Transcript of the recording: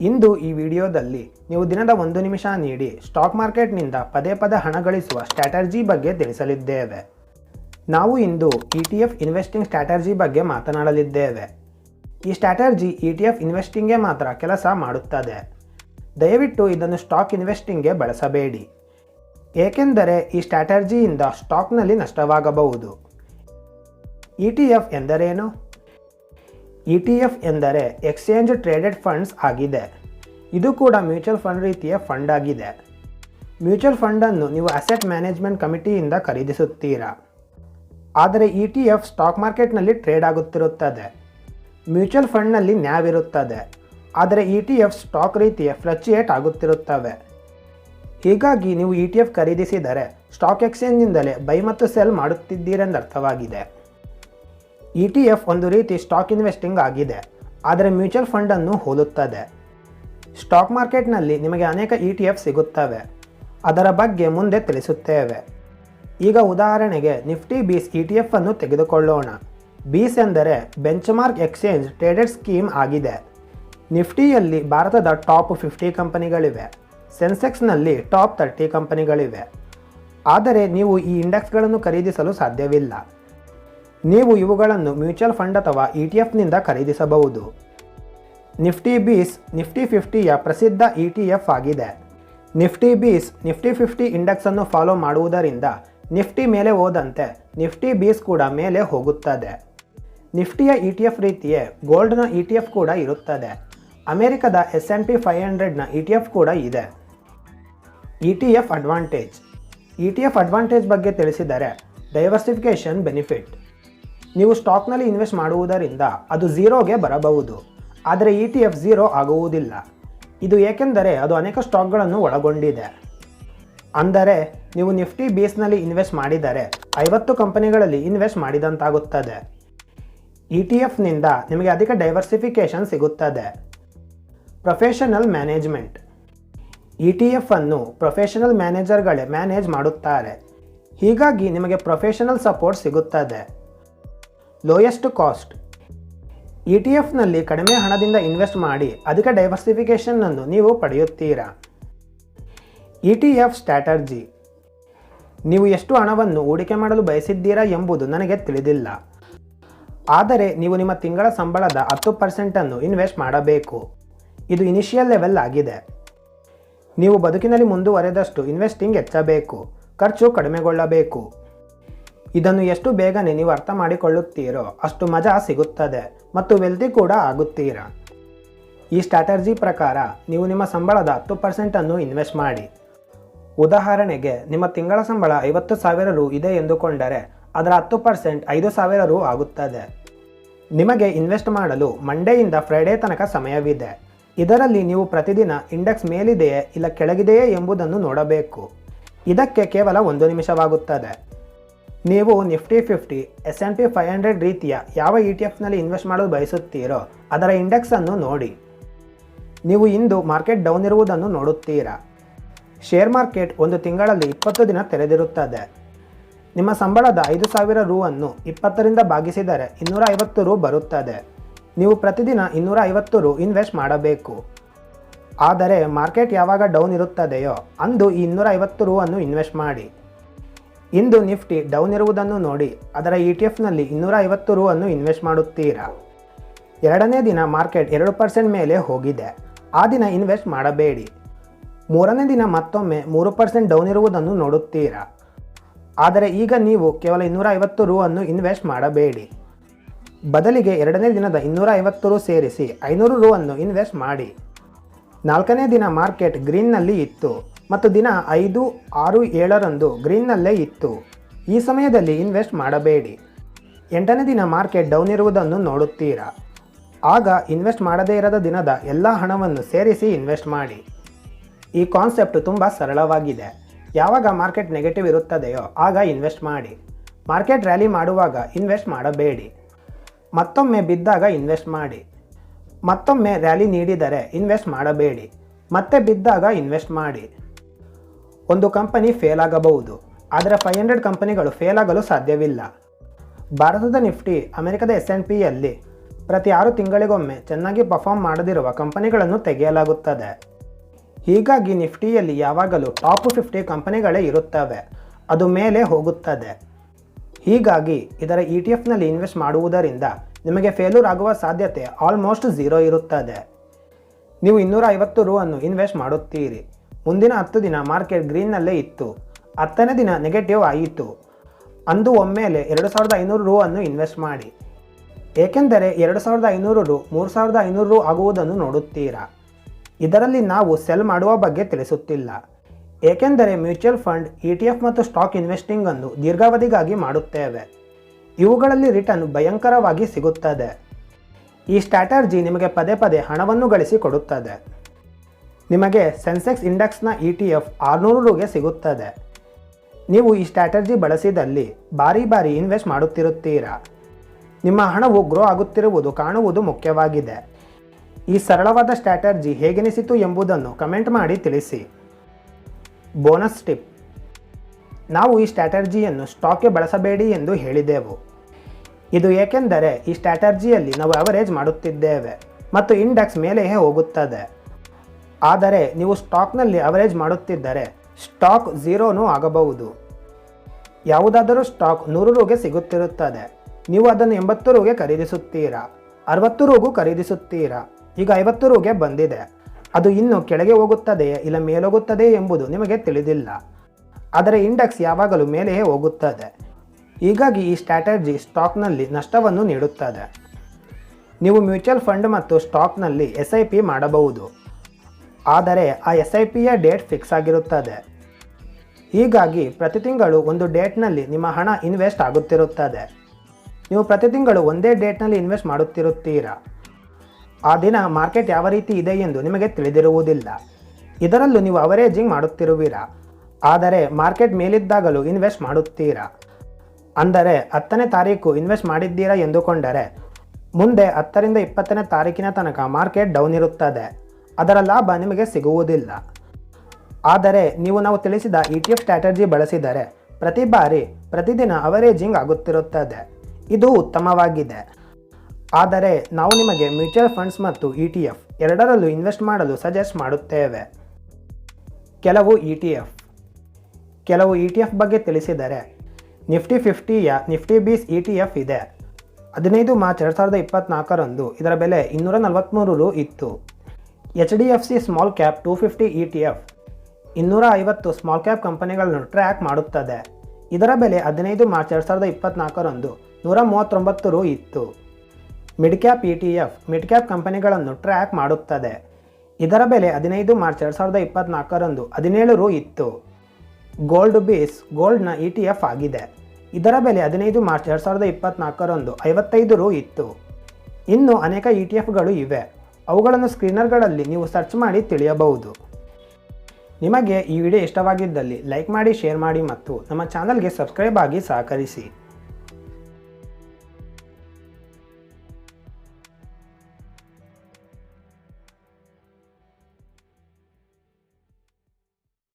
ಇಂದು ಈ ವಿಡಿಯೋದಲ್ಲಿ ನೀವು ದಿನದ ಒಂದು ನಿಮಿಷ ನೀಡಿ ಸ್ಟಾಕ್ ಮಾರ್ಕೆಟ್ನಿಂದ ಪದೇ ಪದೇ ಹಣ ಗಳಿಸುವ ಸ್ಟ್ರಾಟರ್ಜಿ ಬಗ್ಗೆ ತಿಳಿಸಲಿದ್ದೇವೆ. ನಾವು ಇಂದು E T F investing strategy ಬಗ್ಗೆ ಮಾತನಾಡಲಿದ್ದೇವೆ. ಈ ಸ್ಟ್ರಾಟರ್ಜಿ ಇ ಟಿ ಎಫ್ ಇನ್ವೆಸ್ಟಿಂಗ್ಗೆ ಮಾತ್ರ ಕೆಲಸ ಮಾಡುತ್ತದೆ. ದಯವಿಟ್ಟು ಇದನ್ನು ಸ್ಟಾಕ್ ಇನ್ವೆಸ್ಟಿಂಗ್ಗೆ ಬಳಸಬೇಡಿ. ಏಕೆಂದರೆ ಈ ಸ್ಟ್ರಾಟರ್ಜಿಯಿಂದ ಸ್ಟಾಕ್ನಲ್ಲಿ ನಷ್ಟವಾಗಬಹುದು. ಇ ಟಿ ಎಫ್ ಎಂದರೇನು? ಇ ಟಿ ಎಫ್ ಎಂದರೆ ಎಕ್ಸ್ಚೇಂಜ್ ಟ್ರೇಡೆಡ್ ಫಂಡ್ಸ್ ಆಗಿದೆ. ಇದು ಕೂಡ ಮ್ಯೂಚುವಲ್ ಫಂಡ್ ರೀತಿಯ ಫಂಡ್ ಆಗಿದೆ. ಮ್ಯೂಚುವಲ್ ಫಂಡನ್ನು ನೀವು ಅಸೆಟ್ ಮ್ಯಾನೇಜ್ಮೆಂಟ್ ಕಮಿಟಿಯಿಂದ ಖರೀದಿಸುತ್ತೀರಾ? ಆದರೆ ಇ ಟಿ ಎಫ್ ಸ್ಟಾಕ್ ಮಾರ್ಕೆಟ್ನಲ್ಲಿ ಟ್ರೇಡ್ ಆಗುತ್ತಿರುತ್ತದೆ. ಮ್ಯೂಚುವಲ್ ಫಂಡ್ನಲ್ಲಿ ನ್ಯಾವಿರುತ್ತದೆ. ಆದರೆ ಇ ಟಿ ಎಫ್ ಸ್ಟಾಕ್ ರೀತಿಯ ಫ್ಲಕ್ಚುಯೇಟ್ ಆಗುತ್ತಿರುತ್ತವೆ. ಹೀಗಾಗಿ ನೀವು ಇ ಟಿ ಎಫ್ ಖರೀದಿಸಿದರೆ ಸ್ಟಾಕ್ ಎಕ್ಸ್ಚೇಂಜ್ನಿಂದಲೇ ಬೈ ಮತ್ತು ಸೆಲ್ ಮಾಡುತ್ತಿದ್ದೀರೆಂದರ್ಥವಾಗಿದೆ. ಇ ಟಿ ಎಫ್ ಒಂದು ರೀತಿ ಸ್ಟಾಕ್ ಇನ್ವೆಸ್ಟಿಂಗ್ ಆಗಿದೆ, ಆದರೆ ಮ್ಯೂಚುವಲ್ ಫಂಡನ್ನು ಹೋಲುತ್ತದೆ. ಸ್ಟಾಕ್ ಮಾರ್ಕೆಟ್ನಲ್ಲಿ ನಿಮಗೆ ಅನೇಕ ಇ ಟಿ ಎಫ್ ಸಿಗುತ್ತವೆ, ಅದರ ಬಗ್ಗೆ ಮುಂದೆ ತಿಳಿಸುತ್ತೇವೆ. ಈಗ ಉದಾಹರಣೆಗೆ Nifty BeES E T F ಅನ್ನು ತೆಗೆದುಕೊಳ್ಳೋಣ. ಬೀಸ್ ಎಂದರೆ ಬೆಂಚ್ಮಾರ್ಕ್ ಎಕ್ಸ್ಚೇಂಜ್ ಟ್ರೇಡೆಡ್ ಸ್ಕೀಮ್ ಆಗಿದೆ. ನಿಫ್ಟಿಯಲ್ಲಿ ಭಾರತದ ಟಾಪ್ ಫಿಫ್ಟಿ ಕಂಪನಿಗಳಿವೆ ಸೆನ್ಸೆಕ್ಸ್ನಲ್ಲಿ ಟಾಪ್ ತರ್ಟಿ ಕಂಪನಿಗಳಿವೆ. ಆದರೆ ನೀವು ಈ ಇಂಡೆಕ್ಸ್ಗಳನ್ನು ಖರೀದಿಸಲು ಸಾಧ್ಯವಿಲ್ಲ. ನೀವು ಇವುಗಳನ್ನು ಮ್ಯೂಚುವಲ್ ಫಂಡ್ ಅಥವಾ ಇ ಟಿ ಎಫ್ನಿಂದ ಖರೀದಿಸಬಹುದು. ನಿಫ್ಟಿ ಬೀಸ್ ನಿಫ್ಟಿ ಫಿಫ್ಟಿಯ ಪ್ರಸಿದ್ಧ ಇ ಟಿ ಎಫ್ ಆಗಿದೆ. ನಿಫ್ಟಿ ಬೀಸ್ ನಿಫ್ಟಿ ಫಿಫ್ಟಿ ಇಂಡೆಕ್ಸನ್ನು ಫಾಲೋ ಮಾಡುವುದರಿಂದ ನಿಫ್ಟಿ ಮೇಲೆ ಹೋದಂತೆ ನಿಫ್ಟಿ ಬೀಸ್ ಕೂಡ ಮೇಲೆ ಹೋಗುತ್ತದೆ. ನಿಫ್ಟಿಯ ಇ ಟಿ ಎಫ್ ರೀತಿಯೇ ಗೋಲ್ಡ್ನ ಇ ಟಿ ಎಫ್ ಕೂಡ ಇರುತ್ತದೆ. ಅಮೆರಿಕದ ಎಸ್ ಎನ್ ಪಿ ಫೈವ್ ಹಂಡ್ರೆಡ್ನ ಇ ಟಿ ಎಫ್ ಕೂಡ ಇದೆ. E T F advantage E T F advantage ಬಗ್ಗೆ ತಿಳಿಸಿದರೆ ಡೈವರ್ಸಿಫಿಕೇಷನ್ ಬೆನಿಫಿಟ್ ನೀವು ಸ್ಟಾಕ್ನಲ್ಲಿ ಇನ್ವೆಸ್ಟ್ ಮಾಡುವುದರಿಂದ ಅದು ಝೀರೋಗೆ ಬರಬಹುದು. ಆದರೆ ಇ ಟಿ ಎಫ್ ಝೀರೋ ಆಗುವುದಿಲ್ಲ. ಇದು ಏಕೆಂದರೆ ಅದು ಅನೇಕ ಸ್ಟಾಕ್ಗಳನ್ನು ಒಳಗೊಂಡಿದೆ. ಅಂದರೆ ನೀವು ನಿಫ್ಟಿ ಬೇಸ್ನಲ್ಲಿ ಇನ್ವೆಸ್ಟ್ ಮಾಡಿದರೆ ಐವತ್ತು ಕಂಪನಿಗಳಲ್ಲಿ ಇನ್ವೆಸ್ಟ್ ಮಾಡಿದಂತಾಗುತ್ತದೆ. ಇ ಟಿ ಎಫ್ನಿಂದ ನಿಮಗೆ ಅಧಿಕ ಡೈವರ್ಸಿಫಿಕೇಷನ್ ಸಿಗುತ್ತದೆ. Professional management E T F ಅನ್ನು ಪ್ರೊಫೆಷನಲ್ ಮ್ಯಾನೇಜರ್ಗಳೇ ಮ್ಯಾನೇಜ್ ಮಾಡುತ್ತಾರೆ. ಹೀಗಾಗಿ ನಿಮಗೆ ಪ್ರೊಫೆಷನಲ್ ಸಪೋರ್ಟ್ ಸಿಗುತ್ತದೆ. ಲೋಯೆಸ್ಟ್ ಕಾಸ್ಟ್ ಇ ಟಿ ಎಫ್ನಲ್ಲಿ ಕಡಿಮೆ ಹಣದಿಂದ ಇನ್ವೆಸ್ಟ್ ಮಾಡಿ ಅಧಿಕ ಡೈವರ್ಸಿಫಿಕೇಷನ್ನನ್ನು ನೀವು ಪಡೆಯುತ್ತೀರಾ? ಇ ಟಿ ಎಫ್ ಸ್ಟ್ರಾಟರ್ಜಿ ನೀವು ಎಷ್ಟು ಹಣವನ್ನು ಹೂಡಿಕೆ ಮಾಡಲು ಬಯಸಿದ್ದೀರಾ ಎಂಬುದು ನನಗೆ ತಿಳಿದಿಲ್ಲ. ಆದರೆ ನೀವು ನಿಮ್ಮ ತಿಂಗಳ ಸಂಬಳದ ಹತ್ತು ಪರ್ಸೆಂಟನ್ನು ಇನ್ವೆಸ್ಟ್ ಮಾಡಬೇಕು. ಇದು ಇನಿಷಿಯಲ್ ಲೆವೆಲ್ ಆಗಿದೆ. ನೀವು ಬದುಕಿನಲ್ಲಿ ಮುಂದುವರೆದಷ್ಟು ಇನ್ವೆಸ್ಟಿಂಗ್ ಹೆಚ್ಚಬೇಕು. ಖರ್ಚು ಕಡಿಮೆಗೊಳ್ಳಬೇಕು. ಇದನ್ನು ಎಷ್ಟು ಬೇಗನೆ ನೀವು ಅರ್ಥ ಮಾಡಿಕೊಳ್ಳುತ್ತೀರೋ ಅಷ್ಟು ಮಜಾ ಸಿಗುತ್ತದೆ ಮತ್ತು ವೆಲ್ದಿ ಕೂಡ ಆಗುತ್ತೀರಾ? ಈ ಸ್ಟ್ರಾಟರ್ಜಿ ಪ್ರಕಾರ ನೀವು ನಿಮ್ಮ ಸಂಬಳದ ಹತ್ತು ಪರ್ಸೆಂಟನ್ನು ಇನ್ವೆಸ್ಟ್ ಮಾಡಿ. ಉದಾಹರಣೆಗೆ, ನಿಮ್ಮ ತಿಂಗಳ ಸಂಬಳ ಐವತ್ತು ಸಾವಿರ ರು ಇದೆ ಎಂದುಕೊಂಡರೆ, ಅದರ ಹತ್ತು ಪರ್ಸೆಂಟ್ ಐದು ಸಾವಿರ ರು ಆಗುತ್ತದೆ. ನಿಮಗೆ ಇನ್ವೆಸ್ಟ್ ಮಾಡಲು ಮಂಡೆಯಿಂದ ಫ್ರೈಡೇ ತನಕ ಸಮಯವಿದೆ. ಇದರಲ್ಲಿ ನೀವು ಪ್ರತಿದಿನ ಇಂಡೆಕ್ಸ್ ಮೇಲಿದೆಯೇ ಇಲ್ಲ ಕೆಳಗಿದೆಯೇ ಎಂಬುದನ್ನು ನೋಡಬೇಕು. ಇದಕ್ಕೆ ಕೇವಲ ಒಂದು ನಿಮಿಷವಾಗುತ್ತದೆ. ನೀವು Nifty fifty S N P five hundred ರೀತಿಯ ಯಾವ ಇ ಟಿ ಎಫ್ನಲ್ಲಿ ಇನ್ವೆಸ್ಟ್ ಮಾಡಲು ಬಯಸುತ್ತೀರೋ ಅದರ ಇಂಡೆಕ್ಸನ್ನು ನೋಡಿ. ನೀವು ಇಂದು ಮಾರ್ಕೆಟ್ ಡೌನ್ ಇರುವುದನ್ನು ನೋಡುತ್ತೀರಾ. ಶೇರ್ ಮಾರ್ಕೆಟ್ ಒಂದು ತಿಂಗಳಲ್ಲಿ ಇಪ್ಪತ್ತು ದಿನ ತೆರೆದಿರುತ್ತದೆ. ನಿಮ್ಮ ಸಂಬಳದ ಐದು ಸಾವಿರ ರೂ ಅನ್ನು ಇಪ್ಪತ್ತರಿಂದ ಭಾಗಿಸಿದರೆ ಇನ್ನೂರ ಐವತ್ತು ರೂ ಬರುತ್ತದೆ. ನೀವು ಪ್ರತಿದಿನ ಇನ್ನೂರ ಐವತ್ತು ರೂ ಇನ್ವೆಸ್ಟ್ ಮಾಡಬೇಕು. ಆದರೆ ಮಾರ್ಕೆಟ್ ಯಾವಾಗ ಡೌನ್ ಇರುತ್ತದೆಯೋ ಅಂದು ಈ ಇನ್ನೂರ ಐವತ್ತು ರೂ ಅನ್ನು ಇನ್ವೆಸ್ಟ್ ಮಾಡಿ. ಇಂದು ನಿಫ್ಟಿ ಡೌನ್ ಇರುವುದನ್ನು ನೋಡಿ, ಅದರ ಇ ಟಿ ಎಫ್ನಲ್ಲಿ ಇನ್ನೂರ ಐವತ್ತು ರು ಅನ್ನು ಇನ್ವೆಸ್ಟ್ ಮಾಡುತ್ತೀರಾ? ಎರಡನೇ ದಿನ ಮಾರ್ಕೆಟ್ ಎರಡು ಪರ್ಸೆಂಟ್ ಮೇಲೆ ಹೋಗಿದೆ. ಆ ದಿನ ಇನ್ವೆಸ್ಟ್ ಮಾಡಬೇಡಿ. ಮೂರನೇ ದಿನ ಮತ್ತೊಮ್ಮೆ ಮೂರು ಪರ್ಸೆಂಟ್ ಡೌನ್ ಇರುವುದನ್ನು ನೋಡುತ್ತೀರಾ? ಆದರೆ ಈಗ ನೀವು ಕೇವಲ ಇನ್ನೂರ ಐವತ್ತು ರು ಅನ್ನು ಇನ್ವೆಸ್ಟ್ ಮಾಡಬೇಡಿ. ಬದಲಿಗೆ ಎರಡನೇ ದಿನದ ಇನ್ನೂರ ಐವತ್ತು ರು ಸೇರಿಸಿ ಐನೂರು ರು ಅನ್ನು ಇನ್ವೆಸ್ಟ್ ಮಾಡಿ. ನಾಲ್ಕನೇ ದಿನ ಮಾರ್ಕೆಟ್ ಗ್ರೀನ್ನಲ್ಲಿ ಇತ್ತು. ಮತ್ತು ದಿನ ಐದು, ಆರು, ಏಳರಂದು ಗ್ರೀನ್ನಲ್ಲೇ ಇತ್ತು. ಈ ಸಮಯದಲ್ಲಿ ಇನ್ವೆಸ್ಟ್ ಮಾಡಬೇಡಿ. ಎಂಟನೇ ದಿನ ಮಾರ್ಕೆಟ್ ಡೌನ್ ಇರುವುದನ್ನು ನೋಡುತ್ತೀರಾ? ಆಗ ಇನ್ವೆಸ್ಟ್ ಮಾಡದೇ ಇರದ ದಿನದ ಎಲ್ಲ ಹಣವನ್ನು ಸೇರಿಸಿ ಇನ್ವೆಸ್ಟ್ ಮಾಡಿ. ಈ ಕಾನ್ಸೆಪ್ಟ್ ತುಂಬ ಸರಳವಾಗಿದೆ. ಯಾವಾಗ ಮಾರ್ಕೆಟ್ ನೆಗೆಟಿವ್ ಇರುತ್ತದೆಯೋ ಆಗ ಇನ್ವೆಸ್ಟ್ ಮಾಡಿ. ಮಾರ್ಕೆಟ್ ರ್ಯಾಲಿ ಮಾಡುವಾಗ ಇನ್ವೆಸ್ಟ್ ಮಾಡಬೇಡಿ. ಮತ್ತೊಮ್ಮೆ ಬಿದ್ದಾಗ ಇನ್ವೆಸ್ಟ್ ಮಾಡಿ. ಮತ್ತೊಮ್ಮೆ ರ್ಯಾಲಿ ನೀಡಿದರೆ ಇನ್ವೆಸ್ಟ್ ಮಾಡಬೇಡಿ. ಮತ್ತೆ ಬಿದ್ದಾಗ ಇನ್ವೆಸ್ಟ್ ಮಾಡಿ. ಒಂದು ಕಂಪನಿ ಫೇಲ್ ಆಗಬಹುದು, ಆದರೆ ಫೈವ್ ಹಂಡ್ರೆಡ್ ಕಂಪನಿಗಳು ಫೇಲ್ ಆಗಲು ಸಾಧ್ಯವಿಲ್ಲ. ಭಾರತದ ನಿಫ್ಟಿ ಅಮೆರಿಕದ ಎಸ್ ಎನ್ ಪಿಯಲ್ಲಿ ಪ್ರತಿ ಆರು ತಿಂಗಳಿಗೊಮ್ಮೆ ಚೆನ್ನಾಗಿ ಪರ್ಫಾರ್ಮ್ ಮಾಡದಿರುವ ಕಂಪನಿಗಳನ್ನು ತೆಗೆಯಲಾಗುತ್ತದೆ. ಹೀಗಾಗಿ ನಿಫ್ಟಿಯಲ್ಲಿ ಯಾವಾಗಲೂ ಟಾಪ್ ಫಿಫ್ಟಿ ಕಂಪನಿಗಳೇ ಇರುತ್ತವೆ, ಅದು ಮೇಲೆ ಹೋಗುತ್ತದೆ. ಹೀಗಾಗಿ ಇದರ ಇ ಟಿ ಎಫ್ನಲ್ಲಿ ಇನ್ವೆಸ್ಟ್ ಮಾಡುವುದರಿಂದ ನಿಮಗೆ ಫೇಲ್ಯೂರ್ ಆಗುವ ಸಾಧ್ಯತೆ ಆಲ್ಮೋಸ್ಟ್ ಝೀರೋ ಇರುತ್ತದೆ. ನೀವು ಇನ್ನೂರ ಐವತ್ತು ರೂ ಅನ್ನು ಇನ್ವೆಸ್ಟ್ ಮಾಡುತ್ತೀರಿ. ಮುಂದಿನ ಹತ್ತು ದಿನ ಮಾರ್ಕೆಟ್ ಗ್ರೀನ್ನಲ್ಲೇ ಇತ್ತು. ಹತ್ತನೇ ದಿನ ನೆಗೆಟಿವ್ ಆಯಿತು ಅಂದು ಒಮ್ಮೆಲೆ ಎರಡು ಸಾವಿರದ ಐನೂರು ರು ಅನ್ನು ಇನ್ವೆಸ್ಟ್ ಮಾಡಿ. ಏಕೆಂದರೆ ಎರಡು ಸಾವಿರದ ಐನೂರು ರು ಮೂರು ಸಾವಿರದ ಐನೂರು ರು ಆಗುವುದನ್ನು ನೋಡುತ್ತೀರಾ? ಇದರಲ್ಲಿ ನಾವು ಸೆಲ್ ಮಾಡುವ ಬಗ್ಗೆ ತಿಳಿಸುತ್ತಿಲ್ಲ. ಏಕೆಂದರೆ mutual fund, E T F ಮತ್ತು ಸ್ಟಾಕ್ ಇನ್ವೆಸ್ಟಿಂಗ್ ಅನ್ನು ದೀರ್ಘಾವಧಿಗಾಗಿ ಮಾಡುತ್ತೇವೆ. ಇವುಗಳಲ್ಲಿ ರಿಟರ್ನ್ ಭಯಂಕರವಾಗಿ ಸಿಗುತ್ತದೆ. ಈ ಸ್ಟ್ರಾಟರ್ಜಿ ನಿಮಗೆ ಪದೇ ಪದೇ ಹಣವನ್ನು ಗಳಿಸಿ ಕೊಡುತ್ತದೆ. ನಿಮಗೆ ಸೆನ್ಸೆಕ್ಸ್ ಇಂಡೆಕ್ಸ್ನ ಇ ಟಿ ಎಫ್ ಆರುನೂರು ರೂಗೆ ಸಿಗುತ್ತದೆ. ನೀವು ಈ ಸ್ಟ್ರಾಟಜಿ ಬಳಸಿದಲ್ಲಿ ಬಾರಿ ಬಾರಿ ಇನ್ವೆಸ್ಟ್ ಮಾಡುತ್ತಿರುತ್ತೀರಾ? ನಿಮ್ಮ ಹಣವು ಗ್ರೋ ಆಗುತ್ತಿರುವುದು ಕಾಣುವುದು ಮುಖ್ಯವಾಗಿದೆ. ಈ ಸರಳವಾದ ಸ್ಟ್ರಾಟರ್ಜಿ ಹೇಗೆನಿಸಿತು ಎಂಬುದನ್ನು ಕಮೆಂಟ್ ಮಾಡಿ ತಿಳಿಸಿ. ಬೋನಸ್ ಟಿಪ್ ನಾವು ಈ ಸ್ಟ್ರಾಟರ್ಜಿಯನ್ನು ಸ್ಟಾಕ್ಗೆ ಬಳಸಬೇಡಿ ಎಂದು ಹೇಳಿದೆವು. ಇದು ಏಕೆಂದರೆ ಈ ಸ್ಟ್ರಾಟರ್ಜಿಯಲ್ಲಿ ನಾವು ಅವರೇಜ್ ಮಾಡುತ್ತಿದ್ದೇವೆ ಮತ್ತು ಇಂಡೆಕ್ಸ್ ಮೇಲೆಯೇ ಹೋಗುತ್ತದೆ. ಆದರೆ ನೀವು ಸ್ಟಾಕ್ನಲ್ಲಿ ಅವರೇಜ್ ಮಾಡುತ್ತಿದ್ದರೆ ಸ್ಟಾಕ್ ಝೀರೋನೂ ಆಗಬಹುದು. ಯಾವುದಾದರೂ ಸ್ಟಾಕ್ ನೂರು ರೂಗೆ ಸಿಗುತ್ತಿರುತ್ತದೆ. ನೀವು ಅದನ್ನು ಎಂಬತ್ತು ರೂಗೆ ಖರೀದಿಸುತ್ತೀರಾ? ಅರವತ್ತು ರೂಗೂ ಖರೀದಿಸುತ್ತೀರಾ? ಈಗ ಐವತ್ತು ರೂಗೆ ಬಂದಿದೆ. ಅದು ಇನ್ನು ಕೆಳಗೆ ಹೋಗುತ್ತದೆಯೇ ಇಲ್ಲ ಮೇಲೋಗುತ್ತದೆಯೇ ಎಂಬುದು ನಿಮಗೆ ತಿಳಿದಿಲ್ಲ. ಆದರೆ ಇಂಡೆಕ್ಸ್ ಯಾವಾಗಲೂ ಮೇಲೆಯೇ ಹೋಗುತ್ತದೆ. ಹೀಗಾಗಿ ಈ ಸ್ಟ್ರಾಟಜಿ ಸ್ಟಾಕ್ನಲ್ಲಿ ನಷ್ಟವನ್ನು ನೀಡುತ್ತದೆ. ನೀವು ಮ್ಯೂಚುವಲ್ ಫಂಡ್ ಮತ್ತು ಸ್ಟಾಕ್ನಲ್ಲಿ ಎಸ್ ಐ ಪಿ ಮಾಡಬಹುದು. ಆದರೆ ಆ ಎಸ್ ಐ ಪಿಯ ಡೇಟ್ ಫಿಕ್ಸ್ ಆಗಿರುತ್ತದೆ. ಹೀಗಾಗಿ ಪ್ರತಿ ತಿಂಗಳು ಒಂದು ಡೇಟ್ನಲ್ಲಿ ನಿಮ್ಮ ಹಣ ಇನ್ವೆಸ್ಟ್ ಆಗುತ್ತಿರುತ್ತದೆ. ನೀವು ಪ್ರತಿ ತಿಂಗಳು ಒಂದೇ ಡೇಟ್ನಲ್ಲಿ ಇನ್ವೆಸ್ಟ್ ಮಾಡುತ್ತಿರುತ್ತೀರಾ? ಆ ದಿನ ಮಾರ್ಕೆಟ್ ಯಾವ ರೀತಿ ಇದೆ ಎಂದು ನಿಮಗೆ ತಿಳಿದಿರುವುದಿಲ್ಲ. ಇದರಲ್ಲೂ ನೀವು ಅವರೇಜಿಂಗ್ ಮಾಡುತ್ತಿರುವಿರಾ? ಆದರೆ ಮಾರ್ಕೆಟ್ ಮೇಲಿದ್ದಾಗಲೂ ಇನ್ವೆಸ್ಟ್ ಮಾಡುತ್ತೀರಾ? ಅಂದರೆ ಹತ್ತನೇ ತಾರೀಕು ಇನ್ವೆಸ್ಟ್ ಮಾಡಿದ್ದೀರಾ ಎಂದುಕೊಂಡರೆ ಮುಂದೆ ಹತ್ತರಿಂದ ಇಪ್ಪತ್ತನೇ ತಾರೀಕಿನ ತನಕ ಮಾರ್ಕೆಟ್ ಡೌನ್ ಇರುತ್ತದೆ. ಅದರ ಲಾಭ ನಿಮಗೆ ಸಿಗುವುದಿಲ್ಲ. ಆದರೆ ನೀವು ನಾವು ತಿಳಿಸಿದ ಇ ಟಿ ಎಫ್ ಸ್ಟ್ರಾಟರ್ಜಿ ಬಳಸಿದರೆ ಪ್ರತಿ ಬಾರಿ, ಪ್ರತಿದಿನ ಅವರೇಜಿಂಗ್ ಆಗುತ್ತಿರುತ್ತದೆ. ಇದು ಉತ್ತಮವಾಗಿದೆ. ಆದರೆ ನಾವು ನಿಮಗೆ ಮ್ಯೂಚುವಲ್ ಫಂಡ್ಸ್ ಮತ್ತು ಇ ಟಿ ಎಫ್ ಎರಡರಲ್ಲೂ ಇನ್ವೆಸ್ಟ್ ಮಾಡಲು ಸಜೆಸ್ಟ್ ಮಾಡುತ್ತೇವೆ. ಕೆಲವು ಇ ಟಿ ಎಫ್ ಕೆಲವು ಇ ಟಿ ಎಫ್ ಬಗ್ಗೆ ತಿಳಿಸಿದರೆ Nifty ಫಿಫ್ಟಿಯ Nifty BeES E T F ಇದೆ. ಹದಿನೈದು ಮಾರ್ಚ್ ಎರಡು ಸಾವಿರದ ಇಪ್ಪತ್ನಾಲ್ಕರಂದು ಇದರ ಬೆಲೆ ಇನ್ನೂರ ನಲವತ್ತ್ಮೂರು ರು ಇತ್ತು. H D F C small cap two fifty E T F ಇನ್ನೂರ ಐವತ್ತು ಸ್ಮಾಲ್ ಕ್ಯಾಪ್ ಕಂಪನಿಗಳನ್ನು ಟ್ರ್ಯಾಕ್ ಮಾಡುತ್ತದೆ. ಇದರ ಬೆಲೆ ಹದಿನೈದು ಮಾರ್ಚ್ ಎರಡು ಸಾವಿರದ ಇಪ್ಪತ್ನಾಲ್ಕರಂದು ನೂರ ಮೂವತ್ತೊಂಬತ್ತು ರು ಇತ್ತು. Mid cap E T F mid cap ಕಂಪನಿಗಳನ್ನು ಟ್ರ್ಯಾಕ್ ಮಾಡುತ್ತದೆ. ಇದರ ಬೆಲೆ ಹದಿನೈದು ಮಾರ್ಚ್ ಎರಡು ಸಾವಿರದ ಇಪ್ಪತ್ನಾಲ್ಕರಂದು ಹದಿನೇಳು ರು ಇತ್ತು. ಗೋಲ್ಡ್ ಬೇಸ್ ಗೋಲ್ಡ್ನ ಇ ಟಿ ಎಫ್ ಆಗಿದೆ. ಇದರ ಬೆಲೆ ಹದಿನೈದು ಮಾರ್ಚ್ ಎರಡು ಸಾವಿರದ ಇಪ್ಪತ್ನಾಲ್ಕರಂದು ಐವತ್ತೈದು ರು ಇತ್ತು. ಇನ್ನು ಅನೇಕ ಇ ಟಿ ಎಫ್ಗಳು ಇವೆ. ಅವುಗಳನ್ನು ಸ್ಕ್ರೀನರ್ಗಳಲ್ಲಿ ನೀವು ಸರ್ಚ್ ಮಾಡಿ ತಿಳಿಯಬಹುದು. ನಿಮಗೆ ಈ ವಿಡಿಯೋ ಇಷ್ಟವಾಗಿದ್ದಲ್ಲಿ ಲೈಕ್ ಮಾಡಿ, ಶೇರ್ ಮಾಡಿ ಮತ್ತು ನಮ್ಮ ಚಾನಲ್ಗೆ ಸಬ್ಸ್ಕ್ರೈಬ್ ಆಗಿ ಸಹಕರಿಸಿ.